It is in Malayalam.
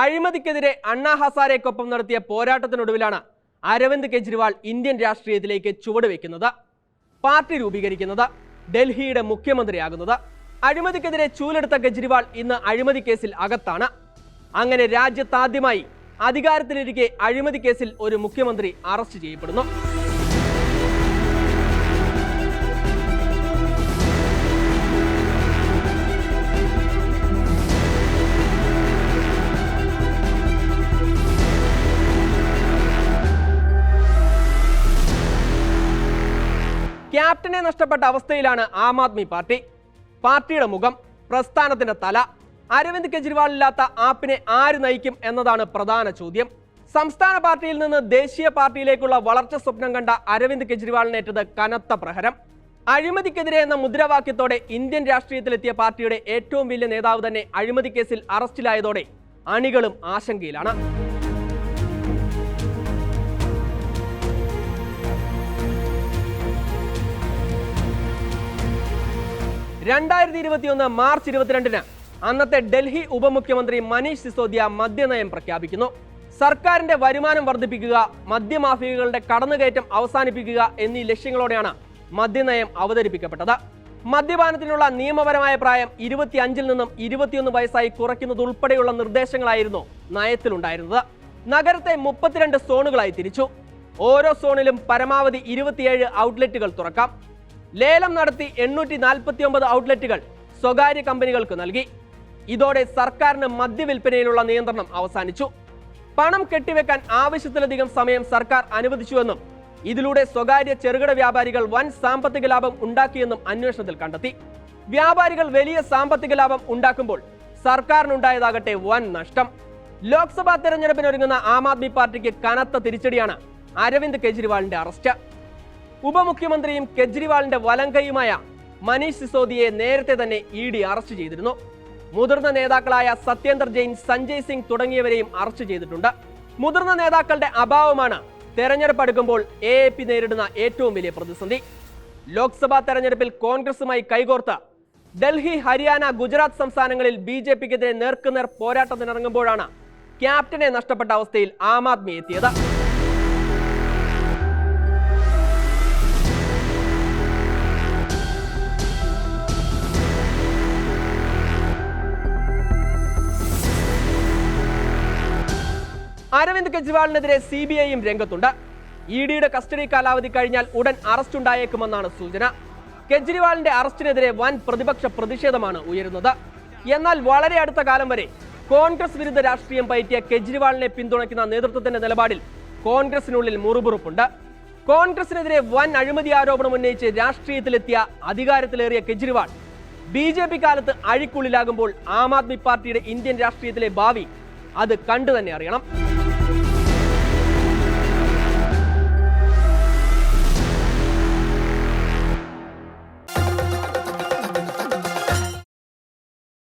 അഴിമതിക്കെതിരെ അണ്ണാ ഹസാരയ്ക്കൊപ്പം നടത്തിയ പോരാട്ടത്തിനൊടുവിലാണ് അരവിന്ദ് കെജ്രിവാൾ ഇന്ത്യൻ രാഷ്ട്രീയത്തിലേക്ക് ചുവടുവെക്കുന്നത്. പാർട്ടി രൂപീകരിക്കുന്നത് ഡൽഹിയുടെ മുഖ്യമന്ത്രിയാകുന്നത്. അഴിമതിക്കെതിരെ ചൂലെടുത്ത കെജ്രിവാൾ ഇന്ന് അഴിമതി കേസിൽ അകത്താണ്. അങ്ങനെ രാജ്യത്താദ്യമായി അധികാരത്തിലിരിക്കെ അഴിമതി കേസിൽ ഒരു മുഖ്യമന്ത്രി അറസ്റ്റ് ചെയ്യപ്പെടുന്നു. ക്യാപ്റ്റനെ നഷ്ടപ്പെട്ട അവസ്ഥയിലാണ് ആം ആദ്മി പാർട്ടി. പാർട്ടിയുടെ മുഖം പ്രസ്ഥാനത്തിന്റെ തല അരവിന്ദ് കെജ്രിവാൾ ഇല്ലാത്ത ആപ്പിനെ ആര് നയിക്കും എന്നതാണ് പ്രധാന ചോദ്യം. സംസ്ഥാന പാർട്ടിയിൽ നിന്ന് ദേശീയ പാർട്ടിയിലേക്കുള്ള വളർച്ച സ്വപ്നം കണ്ട അരവിന്ദ് കെജ്രിവാളിനേറ്റത് കനത്ത പ്രഹരം. അഴിമതിക്കെതിരെ എന്ന മുദ്രാവാക്യത്തോടെ ഇന്ത്യൻ രാഷ്ട്രീയത്തിലെത്തിയ പാർട്ടിയുടെ ഏറ്റവും വലിയ നേതാവ് തന്നെ അഴിമതി കേസിൽ അറസ്റ്റിലായതോടെ അണികളും ആശങ്കയിലാണ്. രണ്ടായിരത്തി ഇരുപത്തിയൊന്ന് മാർച്ച് ഇരുപത്തിരണ്ടിന് അന്നത്തെ ഡൽഹി ഉപമുഖ്യമന്ത്രി മനീഷ് സിസോദിയ മദ്യനയം പ്രഖ്യാപിക്കുന്നു. സർക്കാരിന്റെ വരുമാനം വർദ്ധിപ്പിക്കുക മദ്യമാഫിയകളുടെ കടന്നുകയറ്റം അവസാനിപ്പിക്കുക എന്നീ ലക്ഷ്യങ്ങളോടെയാണ് മദ്യനയം അവതരിപ്പിക്കപ്പെട്ടത്. മദ്യപാനത്തിനുള്ള നിയമപരമായ പ്രായം ഇരുപത്തിയഞ്ചിൽ നിന്നും ഇരുപത്തിയൊന്ന് വയസ്സായി കുറയ്ക്കുന്നതുൾപ്പെടെയുള്ള നിർദ്ദേശങ്ങളായിരുന്നു നയത്തിലുണ്ടായിരുന്നത്. നഗരത്തെ മുപ്പത്തിരണ്ട് സോണുകളായി തിരിച്ചു. ഓരോ സോണിലും പരമാവധി ഇരുപത്തിയേഴ് ഔട്ട്ലെറ്റുകൾ തുറക്കാം. ലേലം നടത്തി എണ്ണൂറ്റി നാൽപ്പത്തി ഒമ്പത് ഔട്ട്ലെറ്റുകൾ സ്വകാര്യ കമ്പനികൾക്ക് നൽകി. ഇതോടെ സർക്കാരിന് മദ്യവിൽപ്പനയിലുള്ള നിയന്ത്രണം അവസാനിച്ചു. പണം കെട്ടിവെക്കാൻ ആവശ്യത്തിലധികം സമയം സർക്കാർ അനുവദിച്ചുവെന്നും ഇതിലൂടെ സ്വകാര്യ ചെറുകിട വ്യാപാരികൾ വൻ സാമ്പത്തിക ലാഭം ഉണ്ടാക്കിയെന്നും അന്വേഷണത്തിൽ കണ്ടെത്തി. വ്യാപാരികൾ വലിയ സാമ്പത്തിക ലാഭം ഉണ്ടാക്കുമ്പോൾ സർക്കാരിനുണ്ടായതാകട്ടെ വൻ നഷ്ടം. ലോക്സഭാ തെരഞ്ഞെടുപ്പിനൊരുങ്ങുന്ന ആം ആദ്മി പാർട്ടിക്ക് കനത്ത തിരിച്ചടിയാണ് അരവിന്ദ് കെജ്രിവാളിന്റെ അറസ്റ്റ്. ഉപമുഖ്യമന്ത്രിയും കെജ്രിവാളിന്റെ വലങ്കയുമായ മനീഷ് സിസോദിയെ നേരത്തെ തന്നെ ഇ ഡി അറസ്റ്റ് ചെയ്തിരുന്നു. മുതിർന്ന നേതാക്കളായ സത്യേന്ദർ ജെയിൻ സഞ്ജയ് സിംഗ് തുടങ്ങിയവരെയും അറസ്റ്റ് ചെയ്തിട്ടുണ്ട്. മുതിർന്ന നേതാക്കളുടെ അഭാവമാണ് തെരഞ്ഞെടുപ്പ് അടുക്കുമ്പോൾ എ എ പി നേരിടുന്ന ഏറ്റവും വലിയ പ്രതിസന്ധി. ലോക്സഭാ തെരഞ്ഞെടുപ്പിൽ കോൺഗ്രസുമായി കൈകോർത്ത് ഡൽഹി ഹരിയാന ഗുജറാത്ത് സംസ്ഥാനങ്ങളിൽ ബി ജെ പിക്കെതിരെ നേർക്കുനേർ പോരാട്ടത്തിനിറങ്ങുമ്പോഴാണ് ക്യാപ്റ്റനെ നഷ്ടപ്പെട്ട അവസ്ഥയിൽ ആം ആദ്മി എത്തിയത്. അരവിന്ദ് കെജ്രിവാളിനെതിരെ സി ബി ഐയും രംഗത്തുണ്ട്. ഇ ഡിയുടെ കസ്റ്റഡി കാലാവധി കഴിഞ്ഞാൽ ഉടൻ അറസ്റ്റ് ഉണ്ടായേക്കുമെന്നാണ് സൂചന. കെജ്രിവാളിന്റെ അറസ്റ്റിനെതിരെ വൻ പ്രതിപക്ഷ പ്രതിഷേധമാണ് ഉയരുന്നത്. എന്നാൽ വളരെ അടുത്ത കാലം വരെ കോൺഗ്രസ് വിരുദ്ധ രാഷ്ട്രീയം പയറ്റിയ കെജ്രിവാളിനെ പിന്തുണയ്ക്കുന്ന നേതൃത്വത്തിന്റെ നിലപാടിൽ കോൺഗ്രസിനുള്ളിൽ മുറുപുറുപ്പുണ്ട് കോൺഗ്രസിനെതിരെ വൻ അഴിമതി ആരോപണം ഉന്നയിച്ച് രാഷ്ട്രീയത്തിലെത്തിയ അധികാരത്തിലേറിയ കെജ്രിവാൾ ബി ജെ പി കാലത്ത് അഴിക്കുള്ളിലാകുമ്പോൾ ആം ആദ്മി പാർട്ടിയുടെ ഇന്ത്യൻ രാഷ്ട്രീയത്തിലെ ഭാവി അത് കണ്ടു തന്നെ അറിയണം.